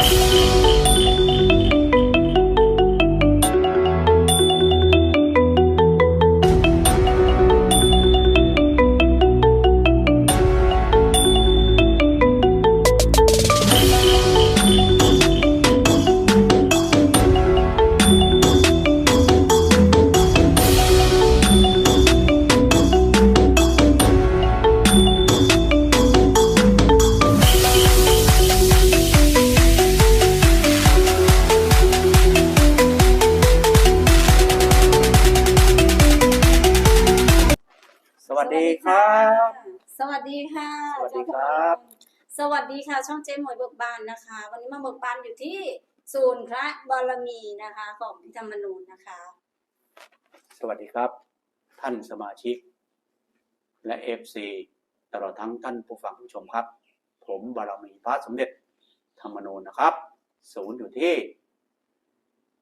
ส วัสดีครับ สวัสดีค่ะสวัสดีครับ สวัสดีค่ะ ช่องเจ๊หมวยเบิกบานนะคะ วันนี้มาเบิกบานอยู่ที่ศูนย์พระบารมีนะคะ ของพิธรรมนูญนะคะ สวัสดีครับ ท่านสมาชิก และเอฟซีตลอดทั้งท่านผู้ฟังผู้ชมครับ ผมบารมีพระสมเด็จธรรมนูญนะครับ ศูนย์อยู่ที่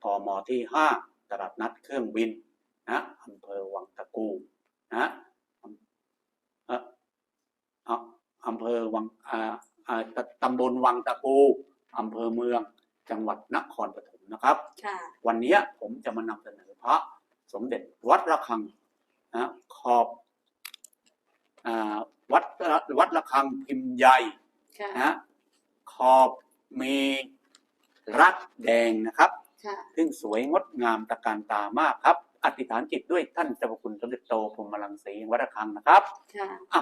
พมที่ห้าตลาดนัดเครื่องบินนะอำเภอวังตะกูนะอำเอ่ออะอำเภอวังอ่าอ่าตตำบลวังตะกูอำเภอเมือง จังหวัดนครปฐมนะครับค่ะวันนี้ผมจะมานำเสนอพระสมเด็จวัดระฆังนะขอบอาวัดระวัดระฆังพิมพ์ใหญ่ค่ะนะขอบมีรักแดงนะครับค่ะซึ่งสวยงดงามตะการตามากครับ อธิษฐานจิตด้วยท่านเจ้าพระคุณสมเด็จโตพรหมรังสีวัดระฆังนะครับค่ะอะ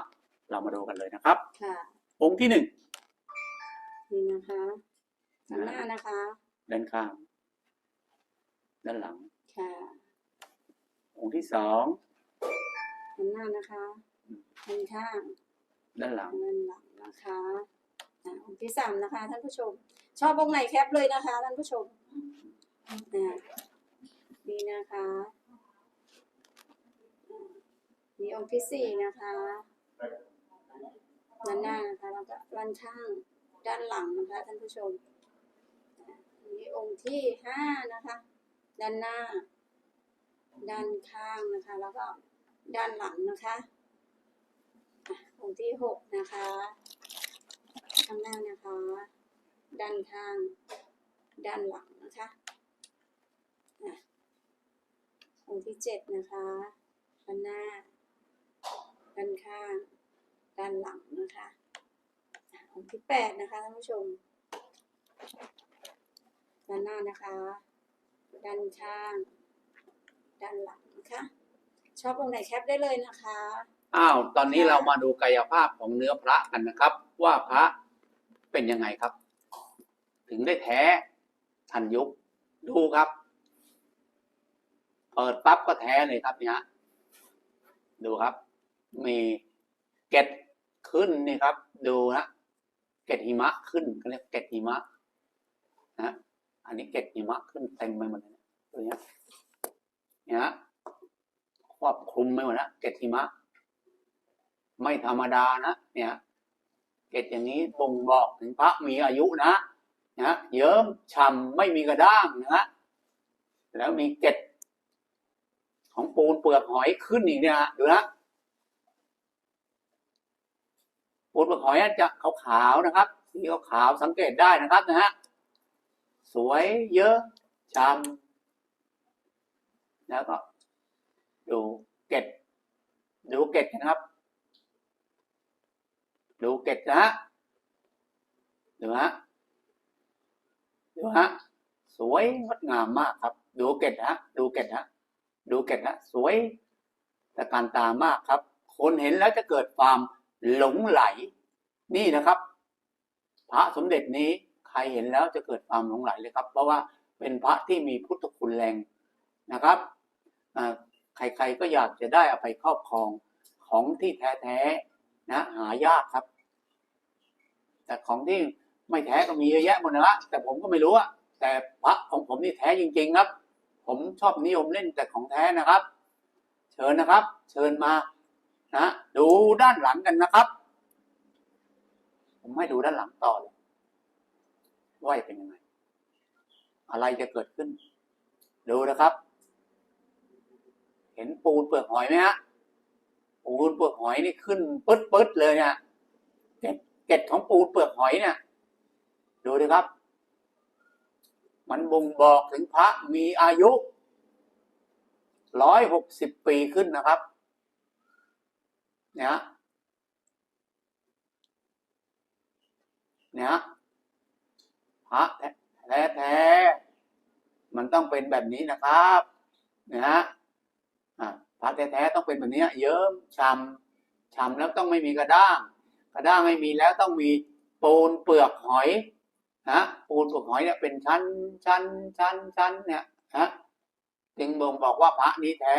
เรามาดูกันเลยนะครับ ค่ะองค์ที่หนึ่งนี่นะคะด้านหน้านะคะ ด้านข้าง ด้านหลัง ค่ะ องค์ที่สองด้านหน้านะคะด้านข้าง ด้านหลัง ด้านหลังนะคะอ่าองค์ที่สามนะคะ ท่านผู้ชม ชอบองค์ไหนแคปเลยนะคะ ท่านผู้ชมอ่านี่นะคะอ่ามีองค์ที่สี่นะคะ ด้านหน้านะคะแล้วก็ด้านข้างด้านหลังนะคะท่านผู้ชมอ่องค์ที่ห้านะคะ ด้านหน้า ด้านข้างนะคะ แล้วก็ด้านหลังนะคะองค์ที่หกนะคะข้างหน้านะคะ ด้านข้าง ด้านหลังนะคะองค์ที่เจ็ดนะคะด้านหน้า ด้านข้าง ด้านหลังนะคะอะองค์ที่แปดนะคะท่านผู้ชม ด้านหน้านะคะ ด้านข้าง ด้านหลังนะคะ ชอบองค์ไหนแคปได้เลยนะคะ อ้าว ตอนนี้เรามาดูกายภาพของเนื้อพระกันนะครับ ว่าพระเป็นยังไงครับ ถึงได้แท้ทันยุคดูครับ เปิดปั๊บก็แท้เลยครับเนี่ยดูครับ มี เกล็ดขึ้นนี่ครับ ดูนะเกล็ดหิมะขึ้นเขาเรียกเกล็ดหิมะนะอันนี้เกล็ดหิมะขึ้นเต็มไปหมดเลยนะตัวเนี้ยเนี่ยนะครอบคลุมไปหมดนะเกล็ดหิมะ ไม่ธรรมดานะเนี่ยเกล็ดอย่างนี้บ่งบอกถึงพระมีอายุนะนะเยิ้มฉ่ำไม่มีกระด้างนะแล้วมีเกล็ดของปูนเปลือกหอยขึ้นอีกเนี่ยดูนะ ปูนเปลือกหอยจะขาวๆนะครับ สีขาวๆสังเกตได้นะครับนะฮะ สวยเยอะฉ่ำแล้วก็ดูเกล็ดดูเกล็ดนะครับ ดูเกล็ดนะฮะดูฮะดูฮะสวยงดงามมากครับ ดูเกล็ดฮะดูเกล็ดฮะดูเกล็ดฮะสวยตะการตามากครับ คนเห็นแล้วจะเกิดความ หลงไหล นี่นะครับ พระสมเด็จนี้ใครเห็นแล้วจะเกิดความหลงไหลเลยครับ เพราะว่าเป็นพระที่มีพุทธคุณแรงนะครับใครๆก็อยากจะได้เอาไปครอบครองของที่แท้ๆนะหายากครับ แต่ของที่ไม่แท้ก็มีเยอะแยะหมดนะแต่ผมก็ไม่รู้อะแต่พระของผมนี่แท้จริง ๆ ครับ ผมชอบนิยมเล่นแต่ของแท้นะครับ เชิญนะครับ เชิญมา นะดูด้านหลังกันนะครับ ผมให้ดูด้านหลังต่อเลยว่าจะเป็นยังไง อะไรจะเกิดขึ้น ดูนะครับ เห็นปูนเปลือกหอยไหมฮะปูนเปลือกหอยนี่ขึ้นปึ๊ดปึ๊ดเลยเนี่ยเกล็ดเกล็ดของปูนเปลือกหอยเนี่ยดูดิครับ มันบ่งบอกถึงพระมีอายุร้อยหกสิบปีขึ้นนะครับ เนี่ย เนี่ยพระแท้แท้มันต้องเป็นแบบนี้นะครับนะฮะอะพระแท้ๆต้องเป็นแบบนี้เยิ้มช้ำช้ำแล้วต้องไม่มีกระด้าง กระด้างไม่มีแล้วต้องมีปูนเปลือกหอยนะปูนเปลือกหอยเนี่ยเป็นชั้นชั้นชั้นชั้นเนี่ยนะจึงบ่งบอกว่าพระนี้แท้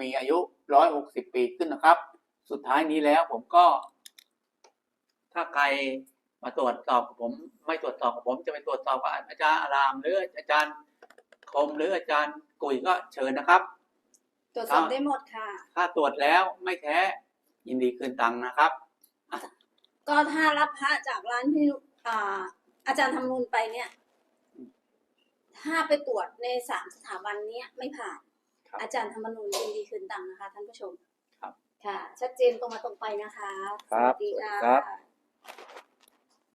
มีอายุร้อยหกสิบปีขึ้นนะครับ สุดท้ายนี้แล้วผมก็ ถ้าใครมาตรวจสอบกับผม ไม่ตรวจสอบกับผมจะไปตรวจสอบกับอาจารย์อาราม หรืออาจารย์คมหรืออาจารย์กุยก็เชิญนะครับ ตรวจสอบได้หมดค่ะ ถ้าตรวจแล้วไม่แท้ยินดีคืนตังค์นะครับ ก็ถ้ารับพระจากร้านที่อ่าอาจารย์ทำนูนไปเนี่ย ถ้าไปตรวจในสามสถาบันเนี้ยไม่ผ่านครับอาจารย์ธรรมนูนยินดีคืนตังค์นะคะท่านผู้ชมครับ ค่ะ ชัดเจนตรงมาตรงไปนะคะ ครับสวัสดีค่ะ ครับ